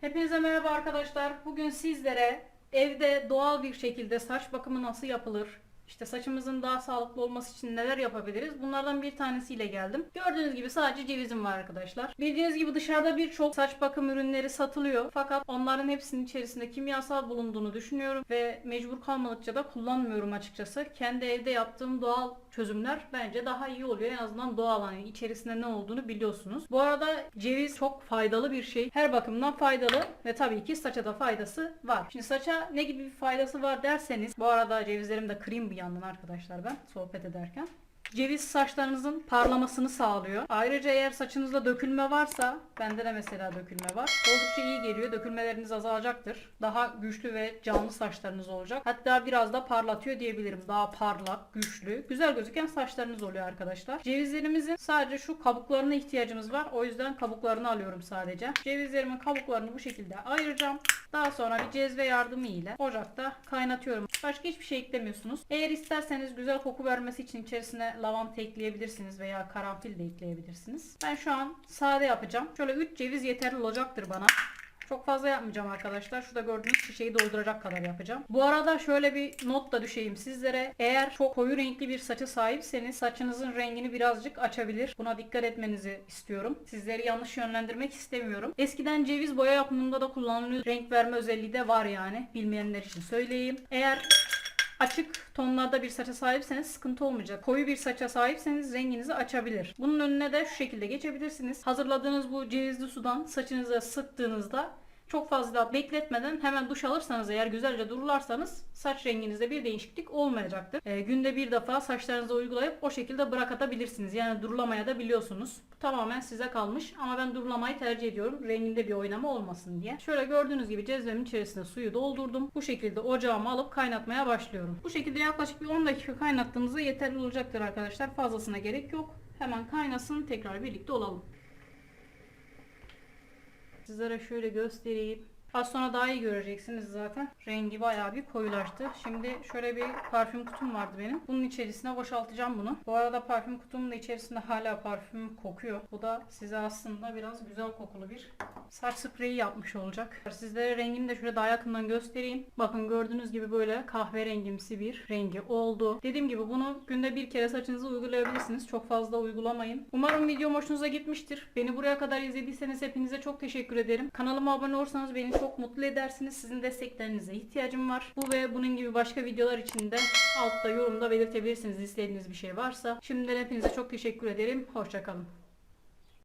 Hepinize merhaba arkadaşlar. Bugün sizlere evde doğal bir şekilde saç bakımı nasıl yapılır? İşte saçımızın daha sağlıklı olması için neler yapabiliriz? Bunlardan bir tanesiyle geldim. Gördüğünüz gibi sadece cevizim var arkadaşlar. Bildiğiniz gibi dışarıda birçok saç bakım ürünleri satılıyor. Fakat onların hepsinin içerisinde kimyasal bulunduğunu düşünüyorum ve mecbur kalmadıkça da kullanmıyorum açıkçası. Kendi evde yaptığım doğal çözümler bence daha iyi oluyor. En azından doğal hani içerisinde ne olduğunu biliyorsunuz. Bu arada ceviz çok faydalı bir şey. Her bakımdan faydalı ve tabii ki saça da faydası var. Şimdi saça ne gibi bir faydası var derseniz bu arada cevizlerim de kırayım bir yandan arkadaşlar ben sohbet ederken. Ceviz saçlarınızın parlamasını sağlıyor. Ayrıca eğer saçınızda dökülme varsa, bende de mesela dökülme var. Oldukça iyi geliyor. Dökülmeleriniz azalacaktır. Daha güçlü ve canlı saçlarınız olacak. Hatta biraz da parlatıyor diyebilirim. Daha parlak, güçlü, güzel gözüken saçlarınız oluyor arkadaşlar. Cevizlerimizin sadece şu kabuklarına ihtiyacımız var. O yüzden kabuklarını alıyorum sadece. Cevizlerimin kabuklarını bu şekilde ayıracağım. Daha sonra bir cezve yardımı ile ocakta kaynatıyorum. Başka hiçbir şey eklemiyorsunuz. Eğer isterseniz güzel koku vermesi için içerisine lavanta ekleyebilirsiniz veya karanfil de ekleyebilirsiniz. Ben şu an sade yapacağım. Şöyle 3 ceviz yeterli olacaktır bana. Çok fazla yapmayacağım arkadaşlar. Şurada gördüğünüz şişeyi dolduracak kadar yapacağım. Bu arada şöyle bir not da düşeyim sizlere. Eğer çok koyu renkli bir saça sahipseniz saçınızın rengini birazcık açabilir. Buna dikkat etmenizi istiyorum. Sizleri yanlış yönlendirmek istemiyorum. Eskiden ceviz boya yapımında da kullanılıyor. Renk verme özelliği de var yani. Bilmeyenler için söyleyeyim. Eğer Açık tonlarda bir saça sahipseniz sıkıntı olmayacak. Koyu bir saça sahipseniz renginizi açabilir. Bunun önüne de şu şekilde geçebilirsiniz. Hazırladığınız bu cevizli sudan saçınıza sıktığınızda çok fazla bekletmeden hemen duş alırsanız eğer güzelce durularsanız saç renginizde bir değişiklik olmayacaktır. Ee, günde bir defa saçlarınıza uygulayıp o şekilde bırakatabilirsiniz. Yani durulamaya da biliyorsunuz. Bu tamamen size kalmış ama ben durulamayı tercih ediyorum. Renginde bir oynama olmasın diye. Şöyle gördüğünüz gibi cezvemin içerisine suyu doldurdum. Bu şekilde ocağıma alıp kaynatmaya başlıyorum. Bu şekilde yaklaşık bir 10 dakika kaynattığımızda yeterli olacaktır arkadaşlar. Fazlasına gerek yok. Hemen kaynasın tekrar birlikte olalım. Sizlere şöyle göstereyim. Az sonra daha iyi göreceksiniz zaten. Rengi bayağı bir koyulaştı. Şimdi şöyle bir parfüm kutum vardı benim. Bunun içerisine boşaltacağım bunu. Bu arada parfüm kutumun da içerisinde hala parfüm kokuyor. Bu da size aslında biraz güzel kokulu bir saç spreyi yapmış olacak. Sizlere rengini de şöyle daha yakından göstereyim. Bakın gördüğünüz gibi böyle kahverengimsi bir rengi oldu. Dediğim gibi bunu günde bir kere saçınıza uygulayabilirsiniz. Çok fazla uygulamayın. Umarım videom hoşunuza gitmiştir. Beni buraya kadar izlediyseniz hepinize çok teşekkür ederim. Kanalıma abone olursanız beni çok mutlu edersiniz. Sizin desteklerinize ihtiyacım var. Bu ve bunun gibi başka videolar için de altta yorumda belirtebilirsiniz istediğiniz bir şey varsa. Şimdiden hepinize çok teşekkür ederim. Hoşçakalın.